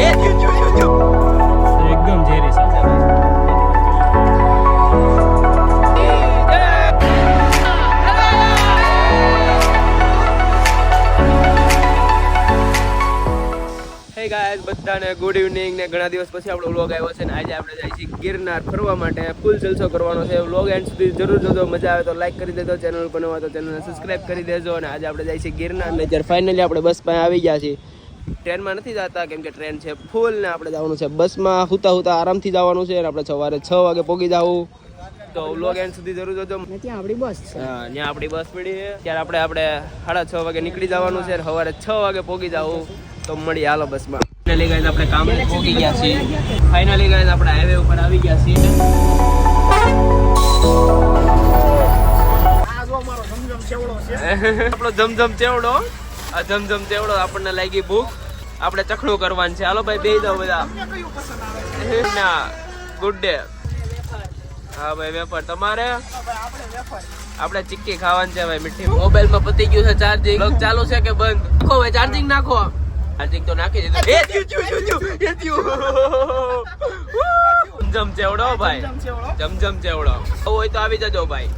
એકદમ ઝેરી છે હે બધાને ગુડ ઇવનિંગ ને ઘણા દિવસ પછી આપણો વ્લોગ આવ્યો છે ને આજે આપણે જાય છીએ ગિરનાર ફરવા માટે. ફૂલ જલસો કરવાનો છે. વ્લોગ એન્ડ સુધી જરૂર જોજો. મજા આવે તો લાઈક કરી દેજો. ચેનલ પર નવા તો ચેનલને સબસ્ક્રાઈબ કરી દેજો. અને આજે આપણે જાય છીએ ગિરનાર. ને જ્યારે ફાઇનલી આપણે બસ પાસે આવી ગયા છીએ. ટ્રેનમાં નથી જતા કેમ કે ટ્રેન છે ફૂલ ને આપણે જવાનું છે બસમાં હુતા હુતા આરામથી જવાનું છે અને આપણે સવારે છ વાગે પહોંચી જવું તો વ્લોગ એન્ડ સુધી જરૂર જોજો. ત્યાં આપણી બસ છે. હા ત્યાં આપણી બસ પડી છે. ત્યારે આપણે આપણે સાડા છ વાગે નીકળી જવાનું છે સવારે છ વાગે પહોંચી જવું તો મળી હાલો બસમાં. ફાઇનલી ગાઈઝ આપણે કામ પહોંચી ગયા છીએ. ફાઇનલી ગાઈઝ આપણે હાઈવે ઉપર આવી ગયા છીએ. આપણો જમજમ ચેવડો. આ જમજમ ચેવડો આપણને લાગી ભૂખ. આપણે ચખડું કરવાનું છે. હાલો ભાઈ બે દો બધા. ના ગુડ ડે હા ભાઈ વેપાર તમારે? આપણે વેફર ચીક્કી ખાવાની છે ભાઈ મીઠી. મોબાઈલમાં પતી ગયું છે ચાર્જિંગ ચાલુ છે કે બંધ? નાખો ભાઈ ચાર્જિંગ નાખો. ચાર્જિંગ તો નાખી દીધું. એ થયું થયું થયું એ થયું. જમજમ ચેવડો ભાઈ. જમજમ ચેવડો હોય તો આવી જજો ભાઈ.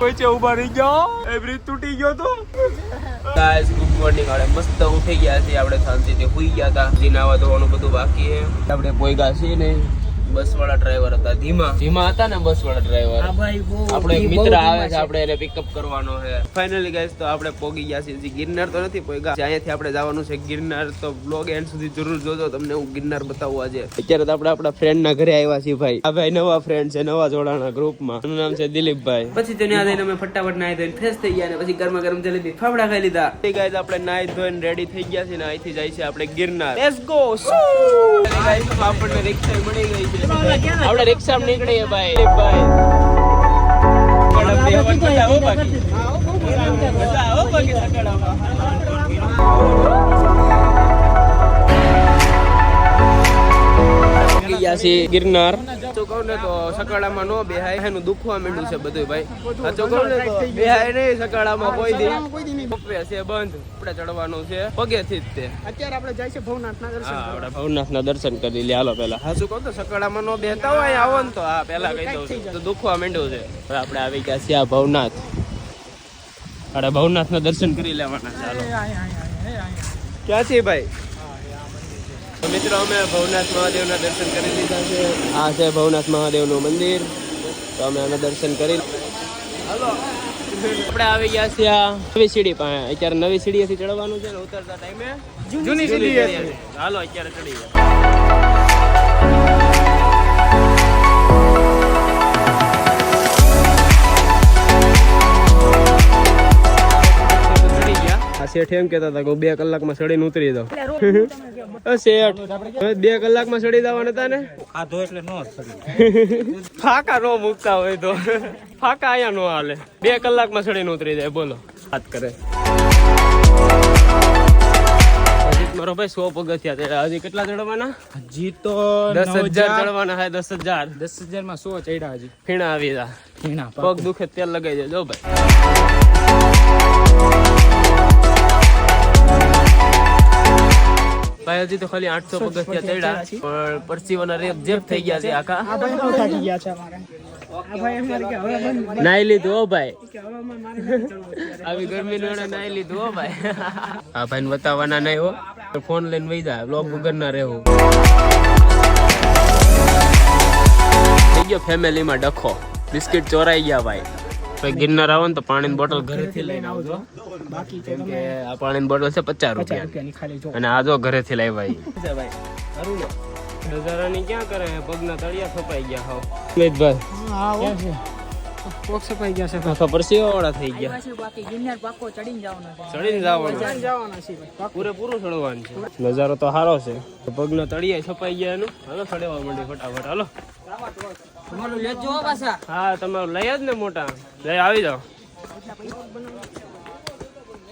કોઈ છે ઊભા રહી ગયો? એ બ્રિજ તૂટી ગયો તો? ગાઈસ ગુડ મોર્નિંગ આપણે મસ્ત ઉઠી ગયા છીએ આપણે શાંતિથી. સુઈ ગયા હતા જે નાવા ધોવાનું બધું બાકી છે. આપણે પોઈગા છીએ ને. બસ વાળા ડ્રાઈવર હતા ધીમા. ધીમા હતા ને બસ વાળા ડ્રાઈવર આ આપણો એક મિત્ર આવે છે આપણે એને પિકઅપ કરવાનો છે. ફાઇનલી ગાઈસ તો આપણે પોગી ગયા છીએ. ગિરનાર તો નથી પોગ્યા. અહીંયાથી આપણે જવાનું છે ગિરનાર. તો બ્લોગ એન્ડ સુધી જરૂર જોજો. તમને હું ગિરનાર બતાવું આજે અત્યારે તો આપણે આપણા ફ્રેન્ડ ના ઘરે આવ્યા છીએ ભાઈ. આ ભાઈ નવા ફ્રેન્ડ છે નવા જોડાણા ગ્રુપમાં એનું નામ છે દિલીપભાઈ. પછી તેને આ અમે ફટાફટ નાહી ધોઈને ફ્રેશ થઈ ગયા ને પછી ગરમા ગરમ જલેબી ફાફડા ખાઈ લીધા. ગાઈસ આપણે નાહી ધોઈને રેડી થઈ ગયા છીએ ને અહીંથી જાય છે આપણે ગિરનાર. લેટ્સ ગો આપણને રિક્ષા મળી ગઈ છે. આપણે રિક્ષા નીકળીએ ભાઈ. ભાઈ ગિરનાર. સાચું કહું ને તો સકાળામાં નો બેહાય એનું દુખવા માંડ્યું છે બધું ભાઈ. સાચું કહું ને તો બેહાય નહીં સકાળામાં કોઈ દી. પપ્પે છે બંધ. આપણે ચડવાનું છે પગેથી જ તે. અત્યારે આપણે જાય છે ભવનાથના દર્શન હા કરવા. આપણે દર્શન કરી લે હાલો પેલા સાચું કહું તો સકાળામાં નો બેહતા હોય આવો ને તો. હા પેલા કહી દઉં તો દુખવા માંડ્યું છે. આપણે આવી ગયા છીએ આ ભવનાથ. આપણે ભવનાથના દર્શન કરી લેવાના ચાલો એ આય, આય, આય, એ આય. ક્યાં છે ભાઈ? મિત્રો અમે ભવનાથ મહાદેવના દર્શન કરી લીધા છે. આ છે ભવનાથ મહાદેવનું મંદિર. તો અમે આના દર્શન કરી આપણે આવી ગયા છીએ આ નવી સીડી પાસે. અત્યારે નવી સીડીએથી ચડવાનું છે ને ઉતરતા ટાઈમે જૂની સીડી. હાલો અત્યારે ચડી ગયા આ શેઠ એમ કેતા હતા કે બે કલાકમાં ચડીને ઉતરી અ શેઠ. બે કલાકમાં સડી જવાના હતા ને ખાધો એટલે નો ફાકા નો મૂકતા હોય તો. ફાકા અહીંયા નો હાલે. બે કલાકમાં ચડીને ઉતરી જાય બોલો. વાત કરે. હજી મારો ભાઈ સો પગથિયા છે હજી કેટલા ચડવાના? હજી તો દસ હજાર ચડવાના હે દસ હજાર. દસ હજારમાં સો ચડ્યા હજી. ફીણા આવી જા. ફીણા પગ દુખે તેલ લગાઈ દેજો ભાઈ. ભાઈ હજી તો ખાલી આઠસો પગથિયા ચડ્યા. પણ પરસીવાના રેપ જેપ થઈ ગયા છે આખા. નાઈ લીધું હો ભાઈ. આવી ગરમી નો નાઈ લીધું હો ભાઈ. આ ભાઈ બતાવવાના નહીં હો. ફોન લઈને વહી જાય બ્લોગ વગર ના રહેવું. થઈ ગયો ફેમિલીમાં ડખો. બિસ્કિટ ચોરાઈ ગયા ભાઈ. ભાઈ ગિરનાર આવો ને તો પાણીની બોટલ ઘરેથી લઈને આવજો. બાકી કેમ કે આ પાણીની બોટલ છે પચાસ રૂપિયા અને આ જો ઘરેથી લાવ્યા ભાઈ. નજારાની ક્યાં કરે? પગના તળિયા છપાઈ ગયા હા. હો. કોક ગયા છે આખા પરસીવા વાળા થઈ ગયા. બાકી ગિરનાર પાકો ચડીને જવાના છે. ચડીને જવાનું. છે ભાઈ પાકો. પૂરેપૂરું ચડવાનું છે. નજારો તો સારો છે. પગના તળિયા છપાઈ ગયા એનું. હાલો ચડવા માંડી ફટાફટ. હાલો. તમારું લેજો હો પાછા. હા તમારું લઈ જ ને મોટા. લઈ આવી જાઓ.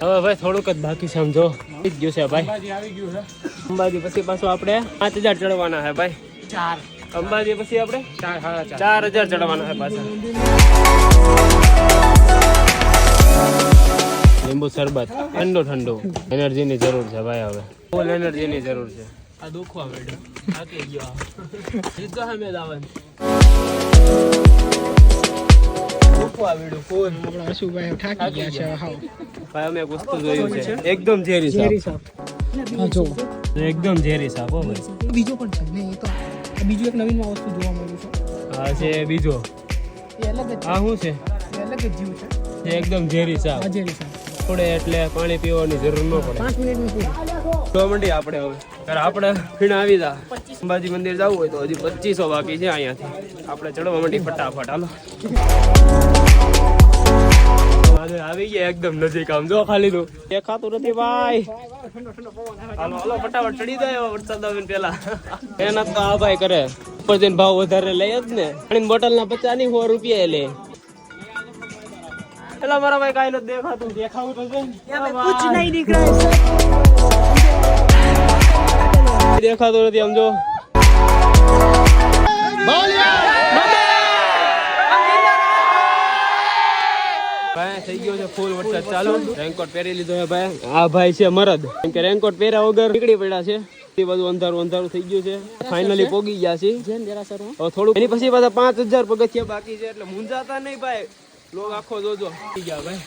હવે ભાઈ થોડુંક જ બાકી સમજો જ. ગયું છે ભાઈ. આવી ગયું છે. અંબાજી પછી પાછું આપણે પાંચ હજાર ચડવાના છે ભાઈ. ચાર. અંબાજી પછી આપણે ચાર હજાર ચડવાના છે પાછા. લીંબુ શરબત. ઠંડુ ઠંડુ. એનર્જીની જરૂર છે ભાઈ હવે. ફૂલ એનર્જીની જરૂર છે. આ દુખવા માંડ્યો થાકી ગયો સીધો સામે છે એકદમ ઝેરી સાપ. સાપ. હા જો એકદમ ઝેરી સાપ બીજો પણ છે ને એ તો બીજું એક નવીનમાં વસ્તુ જોવા મળ્યું છે. આ છે બીજો. આ શું છે? અલગ જ જીવ છે. એકદમ ઝેરી સાપ. ઝેરી સાપ. થોડે એટલે પાણી પીવાની જરૂર ન પડે. પાંચ મિનિટમાં તો મંડી આપણે હવે. ત્યારે આપણે ફીણ આવી જા. અંબાજી મંદિર જવું હોય તો હજી પચીસો બાકી છે અહીંયાથી. આપણે ચડવા મંડી ફટાફટ. હાલો. આવી ગયા એકદમ નજીક આમ. જો ખાલી નું દેખાતું નથી ભાઈ. હાલો હાલો ફટાફટ ચડી જાય વરસાદ આવે પેલા. એના તો આ ભાઈ કરે. ઉપર જઈને ભાવ વધારે લઈ જ ને. પાણીની બોટલ ના પચાસની સો રૂપિયા લે. એટલે મારા ભાઈ કાંઈ નથી દેખાતું. દેખાવું તો છે કુછ નહીં દેખાતું નથી સમજો. થઈ ગયો છે ફૂલ વરસાદ ચાલુ. રેનકોટ પહેરી લીધો છે ભાઈ. આ ભાઈ છે મરદ. કેમ કે રેનકોટ પહેર્યા વગર નીકળી પડ્યા છે. એ બધું અંધારું અંધારું થઈ ગયું છે. ફાઇનલી પોગી ગયા છે. હવે થોડું એની પછી પાછા પાંચ હજાર પગથિયા બાકી છે એટલે મૂંઝાતા નહીં ભાઈ. લોક આખો જોજો. થઈ ગયા ભાઈ.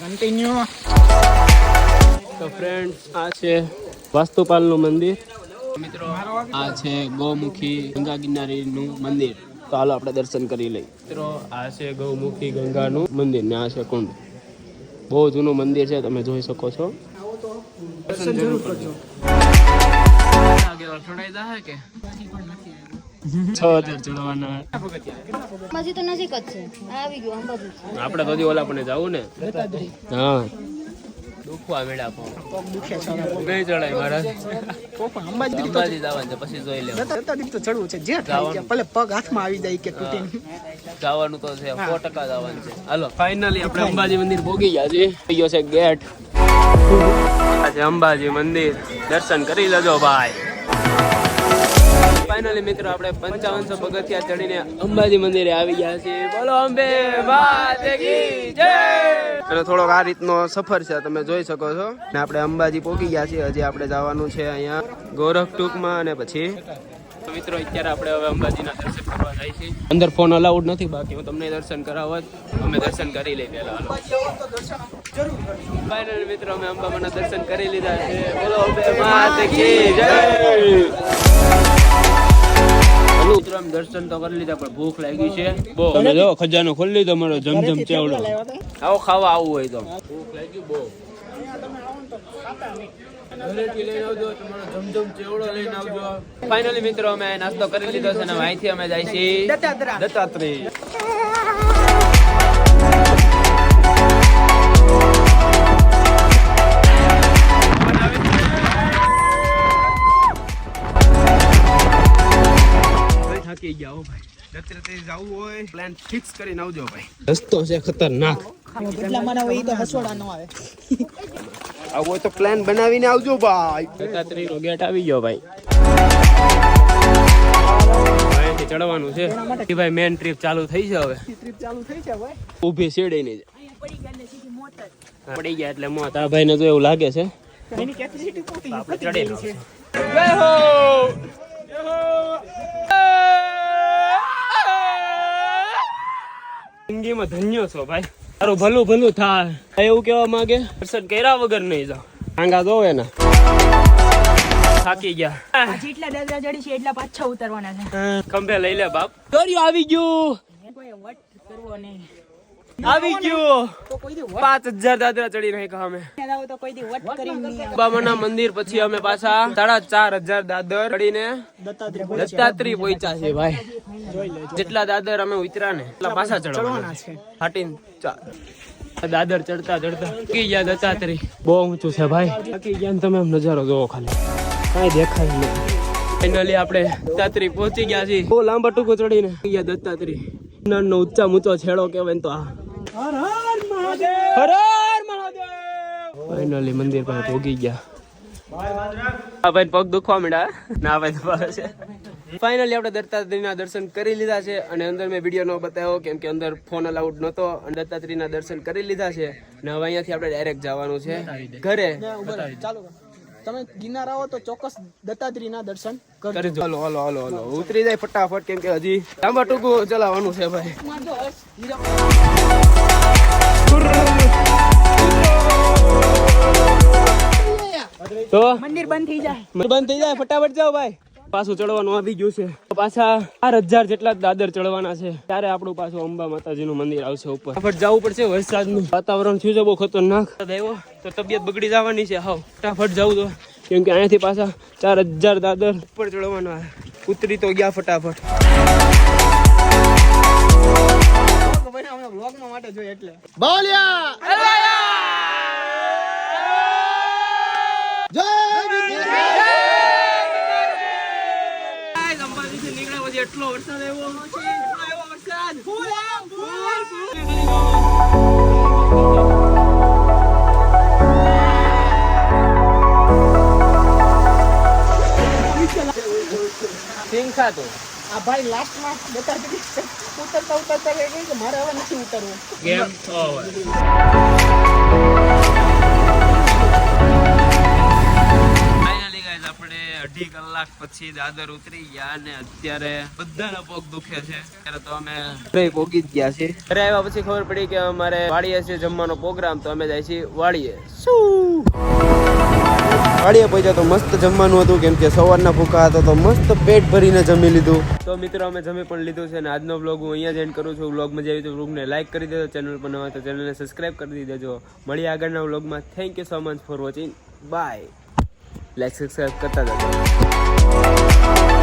કન્ટિન્યુ તો ફ્રેન્ડ આ છે વાસ્તુપાલનું મંદિર. મિત્રો આ છે ગૌમુખી ગંગા ગિરનારીનું મંદિર. તો હાલો આપણે દર્શન કરી લઈએ. મિત્રો આ છે ગૌમુખી ગંગાનું મંદિર ને આ છે કુંડ. બહુ જૂનું મંદિર છે તમે જોઈ શકો છો. દર્શન જરૂર કરજો. છ હજાર ચડવાના. અંબાજી તો નજીક જ છે. આ આવી ગયું અંબાજી છે આપણે તો ઓલા પણ જવું ને? હા. દુખવા મેળા પણ પગ દુખે છે હવે. ચડાય મારા. અંબાજી અંબાજી જવાનું છે પછી જોઈ લેવું દત્તાત્રેય તો ચડવું છે જે થાય છે ભલે પગ હાથમાં આવી જાય કે તૂટી જવાનું તો છે સો ટકા જવાનું છે. હાલો ફાઇનલી આપણે અંબાજી મંદિર ભોગી ગયા છીએ. થઈ ગયો છે ગેટ. આજે અંબાજી મંદિર. દર્શન કરી લેજો ભાઈ. ફાઇનલી મિત્રો આપણે પંચાવનસો પગથિયા ચડીને અંબાજી મંદિરે આવી ગયા છીએ. બોલો અંબે અને થોડોક આ રીતનો સફર છે તમે જોઈ શકો છો. ને આપણે અંબાજી પહોંચી ગયા છીએ હજી આપણે જવાનું છે અહીંયા ગોરખ ટૂંકમાં અને પછી તો મિત્રો અત્યારે આપણે હવે અંબાજીના દર્શન કરવા જાય છે અંદર ફોન અલાઉડ નથી બાકી હું તમને દર્શન કરાવત અમે દર્શન કરી લઈ પહેલા ફાઇનલ મિત્રો અમે અંબામાના દર્શન કરી લીધા છે. બોલો જય! મિત્રો દર્શન તો કરી લીધા પણ ભૂખ લાગી છે. બહુ. તમે જો ખજાનો ખોલી લીધો મારો જમજમ ચેવડો. આવો ખાવા આવું હોય તો. ભૂખ લાગી બહુ. ઘરેથી લઈને આવજો તમારો જમજમ ચેવડો લઈને આવજો. ફાઇનલી મિત્રો અમે નાસ્તો કરી લીધો છે અને હવે અહીંથી અમે જાય છીએ દત્તાત્રેય. થાકી ગયા હો ભાઈ. દત્તાત્રેય જવું હોય પ્લાન ફિક્સ કરીને આવજો ભાઈ. રસ્તો છે ખતરનાક. એટલા મને હોય તો હસવાડા ન આવે. આવું હોય તો પ્લાન બનાવીને આવજો ભાઈ. દત્તાત્રેય નો ગેટ આવી ગયો ભાઈ. અહીંથી ચડવાનું છે. ભાઈ મેન ટ્રીપ ચાલુ થઈ છે હવે. ટ્રીપ ચાલુ થઈ છે ભાઈ ઊભી શેડે ની પડી ગયા એટલે મોત. આ ભાઈ ને તો એવું લાગે છે. એની કેપેસિટી પૂરી આપણે પતી છે. જય હો! જય હો! જિંદગીમાં ધન્ય છો ભાઈ. તારું ભલું ભલું થાય. એવું કેવા માંગે? દર્શન કર્યા વગર નહીં જાઓ. આંગા દો એના થાકી ગયા. જેટલા દાદરા ચડી છે એટલા પાછા ઉતરવાના છે. ખંભે લઈ લે બાપ. દોર્યું આવી ગયું. કોઈ વટ કરવો નહીં. આવી ગયું. તો કોઈ દી પાંચ હજાર દાદરા ચડી નાખ્યા અમે ત્યાં આવો તો કોઈ દી વટ કરીને નહીં. આવે. બાબાના મંદિર પછી અમે પાછા સાડા ચાર હજાર દાદર ચડીને દત્તાત્રી પહોંચ્યા. છે ભાઈ. જેટલા દાદર અમે ઉતરા ને એટલા પાછા ચડવાના છે. દાદર ચડતા ચડતા. કી ગયા દત્તાત્રી બહુ ઊંચું છે ભાઈ. કી ગયા તમે નજારો જોવો ખાલી. કાંઈ દેખાય નહીં. ફાઇનલી આપણે દત્તાત્રી પહોંચી ગયા છીએ. બહુ લાંબા ટૂંકો ચડીને. ગયા દત્તાત્રી નો ઊંચા ઊંચો છેડો કહેવાય ને તો આ. હર હર મહાદેવ. હર હર મહાદેવ. ફાઇનલી મંદિર પાસે પહોંચી ગયા. આ ભાઈ પગ દુખવા માંડ્યા ના ભાઈ દુખાવે છે. ફાઇનલી આપણે દત્તાત્રેયના દર્શન કરી લીધા છે અને અંદર મેં વીડિયો ન બતાવ્યો કેમ કે અંદર ફોન અલાઉડ નહોતો અને દત્તાત્રેયના દર્શન કરી લીધા છે. અને હવે અહીંયાથી આપણે ડાયરેક્ટ જવાનું છે. ઘરે. ચાલુ. તમે ગિરનાર આવો તો ચોક્કસ દત્તાત્રીના દર્શન કરજો. હાલો હાલો હાલો હાલો. ઉતરી જાય ફટાફટ કેમ કે હજી લાંબા ટૂંકું ચલાવવાનું છે ભાઈ. તો? મંદિર બંધ થઈ જાય. બંધ થઈ જાય ફટાફટ જાઓ ભાઈ. પાછું ચડવાનું આવી ગયું છે. પાછા ચાર હજાર જેટલા દાદર ચડવાના છે. ત્યારે આપણું પાછું અંબા માતાજીનું મંદિર આવશે ઉપર. ફટાફટ જવું પડશે વરસાદનું. વાતાવરણ થયું છે બહુ ખતરનાક. આવ્યો તો તબિયત બગડી જવાની છે. હાવ, ફટાફટ જવું તો. કેમ કે અહીંયાથી પાછા ચાર હજાર દાદર ઉપર ચડવાના ઉતરી તો ગયા ફટાફટ. એટલે બોલ્યા! નીકળ્યા એટલો વરસાદ આવ્યો એટલો આવ્યો વરસાદ. ફૂલ ફૂલ સિંગ ખાતો. આ ભાઈ લાસ્ટમાં દત્તાત્રેય ઉતરતા ઉતરતા કહે કે મારે હવે નથી ઉતરવું. ગેમ ઓવર પછી દાદર ઉતરી ગયા અને અત્યારે બધાના પગ દુખે છે. ત્યારે તો અમે ઘરે પોગી જ ગયા છે ઘરે આવ્યા પછી ખબર પડી કે અમારે વાડીએ છે જમવાનો પ્રોગ્રામ તો અમે જાય છીએ વાડીએ. શું? વાડીએ પહોંચ્યા તો મસ્ત જમવાનું હતું કેમ કે સવારના ભૂખા હતા તો મસ્ત પેટ ભરીને જમી લીધું. તો મિત્રો અમે જમી પણ લીધું છે અને આજનો બ્લોગ હું અહીંયા જ એન્ડ કરું છું. બ્લોગ મજા આવી તો બ્લોગને લાઈક કરી દેજો ચેનલ પર નવા તો ચેનલને સબસ્ક્રાઇબ કરી દેજો. મળીએ આગળના બ્લોગમાં thank you so much for watching bye like subscribe કરતા જજો